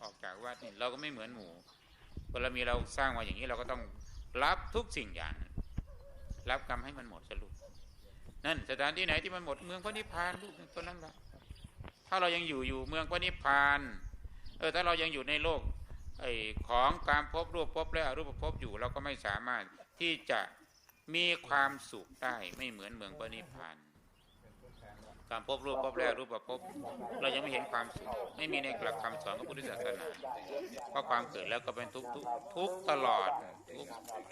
ออกจากวัดนี่เราก็ไม่เหมือนหมู่พอเรามีเราสร้างมาอย่างนี้เราก็ต้องรับทุกสิ่งอย่าง รับกรรมให้มันหมดสรุปนั่นสถานที่ไหนที่มันหมดเมืองพระนิพพานลูกตัวนั้นละถ้าเรายังอยู่อยู่เมืองพระนิพพานเออถ้าเรายังอยู่ในโลกไอ้ของการพบรูปพบและอรูปพบอยู่เราก็ไม่สามารถที่จะมีความสุขได้ไม่เหมือนเมืองพระนิพพาน การพบรูปพบแล้วรูปประพบ เรายังไม่เห็นความสุขไม่มีในหลักคำสอนของพุทธศาสนาเพราะความเกิดแล้วก็เป็นทุกทุกทุกตลอดทุก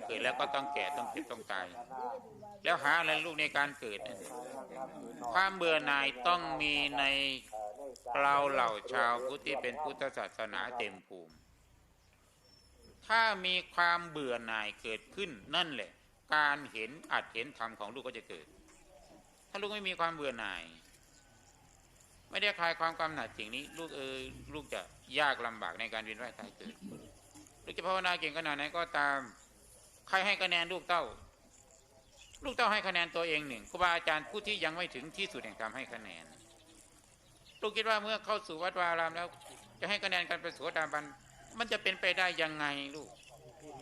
เกิดแล้วก็ต้องแก่ต้องเจ็บต้องตายแล้วหาอะไรลูกในการเกิดเนี่ยความเบื่อหน่ายต้องมีในเราเหล่าชาวพุทธที่เป็นพุทธศาสนาเต็มภูมิ ถ้ามีความเบื่อหน่ายเกิดขึ้นนั่นแหละ การเห็นอัดเห็นธรรมของลูกก็จะเกิด ถ้าลูกไม่มีความเบื่อหน่าย ไม่ได้คลายความกำหนัดสิ่งนี้ ลูกเออลูกจะยากลำบากในการเวียนว่ายตายเกิดลูกจะภาวนาเก่งขนาดไหนก็ตาม ใครให้คะแนนลูกเต้า ลูกเต้าให้คะแนนตัวเองหนึ่งครูบาอาจารย์ผู้ที่ยังไม่ถึงที่สุดแห่งธรรให้คะแนน ลูกคิดว่าเมื่อเข้าสู่วัดวาอารามแล้ว จะให้คะแนนกันเป็นโสดาบันมันจะเป็นไปได้ยังไงลูก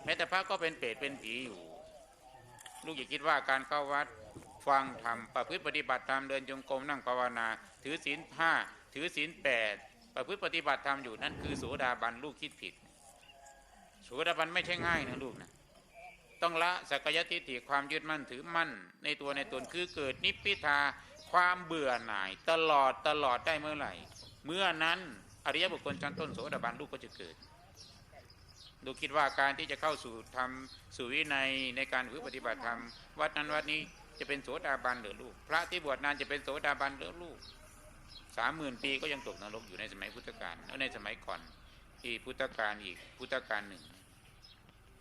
แม้แต่พระก็เป็นเปรตเป็นผีอยู่ ลูกอย่าคิดว่าการเข้าวัด ฟังธรรมประพฤติปฏิบัติตามเดินจงกรมนั่งภาวนา ถือศีลห้าถือศีลแปดประพฤติปฏิบัติธรรมอยู่นั่นคือโสดาบันลูกคิดผิดโสดาบันไม่ใช่ง่ายนะลูกนะต้องละสักยทิฏฐิความยึดมั่นถือมั่น ในตัวในตนคือเกิดนิพพิทาความเบื่อหน่าย ตลอดตลอดได้เมื่อไหร่ เมื่อนั้นอริยบุคคลชั้นต้นโสดาบันลูกก็จะเกิดดูคิดว่าการที่จะเข้าสู่ธรรมสู่วินัยในการฝึกปฏิบัติธรรมวัดนั้นวัดนี้ จะเป็นโสดาบันหรือลูก พระที่บวชนานจะเป็นโสดาบันหรือลูกสามหมื่นปีก็ยังตกนรกอยู่ในสมัยพุทธกาลแล้วในสมัยก่อนที่พุทธกาลอีกพุทธกาลหนึ่ง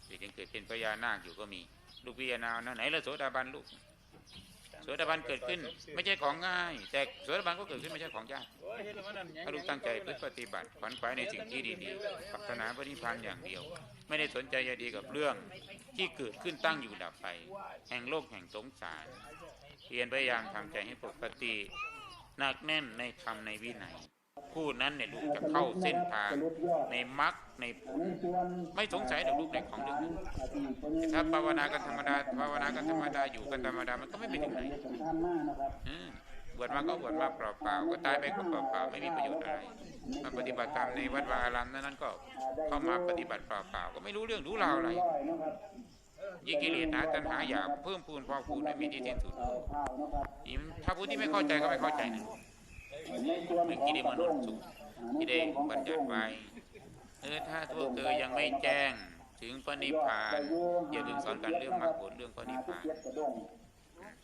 ที่ยังเกิดเป็นพญานาคอยู่ก็มี ลูกพิจารณานะไหนละโสดาบันลูกโสดาบันเกิดขึ้น ไม่ใช่ของง่าย แต่โสดาบันก็เกิดขึ้นไม่ใช่ของยากถ้าลูกตั้งใจพึ่ปฏิบัติขวัญขวายในสิ่งที่ดีๆปรารถนาพระนิพพานอย่างเดียว ไม่ได้สนใจใยดีกับเรื่อง ที่เกิดขึ้นตั้งอยู่ดับไป แห่งโลกแห่งสงสารเพียรพยายามทำใจให้ปกติหนักแน่นในธรรมในวินัยผู้นั้นเนี่ยลูกจะเข้าเส้นทางในมรรคในผลไม่สงสัยเดี๋ยวลูกในของเรื่องนั้นถ้าภาวนากันธรรมดาภาวนากันธรรมดาอยู่กันธรรมดามันก็ไม่ไปถึงไหนอืม บวชมาก็บวชมาเปล่าๆก็ตายไปก็เปล่าๆไม่มีประโยชน์อะไรมาปฏิบัติตามในวัดวาอารามนั้นก็เข้ามาปฏิบัติเปล่าๆก็ไม่รู้เรื่องรู้ราวอะไรยิ่งกิเลสหนาตัณหาอยากเพิ่มพูนพอกพูนไม่มีที่สิ้นสุดนี่ถ้าผู้ที่ไม่เข้าใจก็ไม่เข้าใจนะเมื่กี้ได้มนุษย์สุขที่ได้บัญญัติไว้เออถ้าพวกเธอยังไม่แจ้งถึงพระนิพพานอย่าลืมสอนกันเรื่องมรรคผลเรื่องพระนิพพาน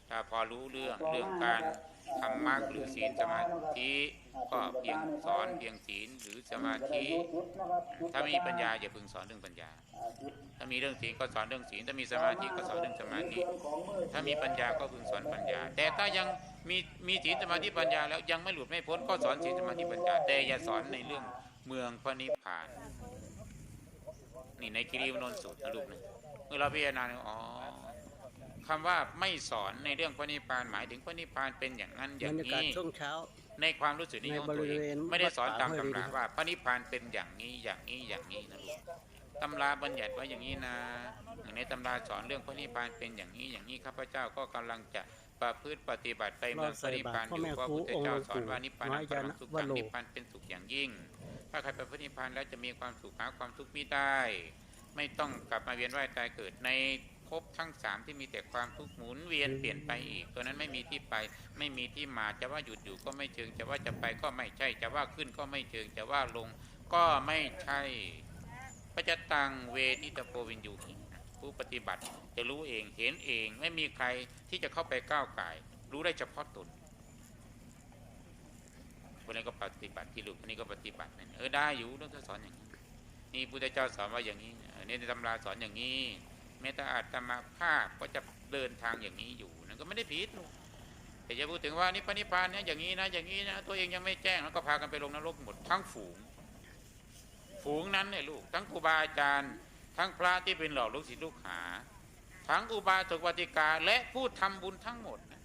ถ้าพอรู้เรื่องเรื่องการทำมรรคหรือศีลสมาธิก็เพียงสอนเพียงศีลหรือสมาธิ ถ้าไม่มีปัญญาอย่าพึงสอนเรื่องปัญญา ถ้ามีเรื่องศีลก็สอนเรื่องศีล ถ้ามีสมาธิก็สอนเรื่องสมาธิ ถ้ามีปัญญาก็พึงสอนปัญญา แต่ถ้ายังมีมีศีลสมาธิปัญญาแล้วยังไม่หลุดไม่พ้นก็สอนศีลสมาธิปัญญา แต่อย่าสอนในเรื่องเมืองพระนิพพาน นี่ในกิริวนนท์สูตรนะลูกนะเมื่อเราพิจารณาเนี่ยอ๋อ คำว่าไม่สอนในเรื่องพระนิพพานหมายถึงพระนิพพานเป็นอย่างนั้นอบรย่างรยากาศนี้ช่วงเช้า ในความรู้สึกนี้ของตัวเอในบริเวงณไม่ได้สอนตามวัดตำป่าห้วยรารินว่าพระนิพพานเป็นอย่างนี้อย่างนี้อย่างนี้นะลูกตำราบัญญัติไว้อย่างนี้นะอย่างในตำราสอนเรื่องพระนิพพานเป็นอย่างนี้อย่างนี้ข้าพเจ้าก็กำลังจะประพฤติปฏิบัติไปเมืองพระนิพพานอยู่เพราะพระพุทธเจ้าสอนว่านิพพานปรมังสุขขังนิพพานเป็นสุขอย่างยิ่ง ถ้าใครไปพระนิพพานแล้วจะมีความสุขหาความทุกข์ไม่ได้ ไม่ต้องกลับมาเวียนว่ายตายเกิดใน ภพทั้งสามที่มีแต่ความทุกข์หมุนเวียนเปลี่ยนไปอีก ตัวนั้นไม่มีที่ไป ไม่มีที่มาจะว่าหยุดอยู่ก็ไม่เชิง จะว่าจะไปก็ไม่ใช่ จะว่าขึ้นก็ไม่เชิง จะว่าลงก็ไม่ใช่พระจะตังเวทิตโปวินยูหิผู้ปฏิบัติจะรู้เองเห็นเองไม่มีใครที่จะเข้าไปก้าวไก่ายรู้ได้เฉพาะตนคนนี้ก็ปฏิบัติที่ลูกคนนี้ก็ปฏิบัตินั่นเออได้อยู่ต้องสอนอย่างนี้นี่พุทธเจ้าสอนว่าอย่างนี้เออเนี่ยในตำราสอนอย่างนี้ แม้แต่อาตมาภาพก็จะเดินทางอย่างนี้อยู่นั่นก็ไม่ได้ผิดลูกแต่จะพูดถึงว่านี่ปณิพพานเนี่ยอย่างนี้นะอย่างนี้นะตัวเองยังไม่แจ้งแล้วก็พากันไปลงนรกหมดทั้งฝูง ฝูงนั้นเนี่ยลูกทั้งครูบาอาจารย์ ทั้งพระที่เป็นหล่อลูกศิษย์ลูกหา ทั้งอุบาสกวัติกาและผู้ทำบุญทั้งหมดนะ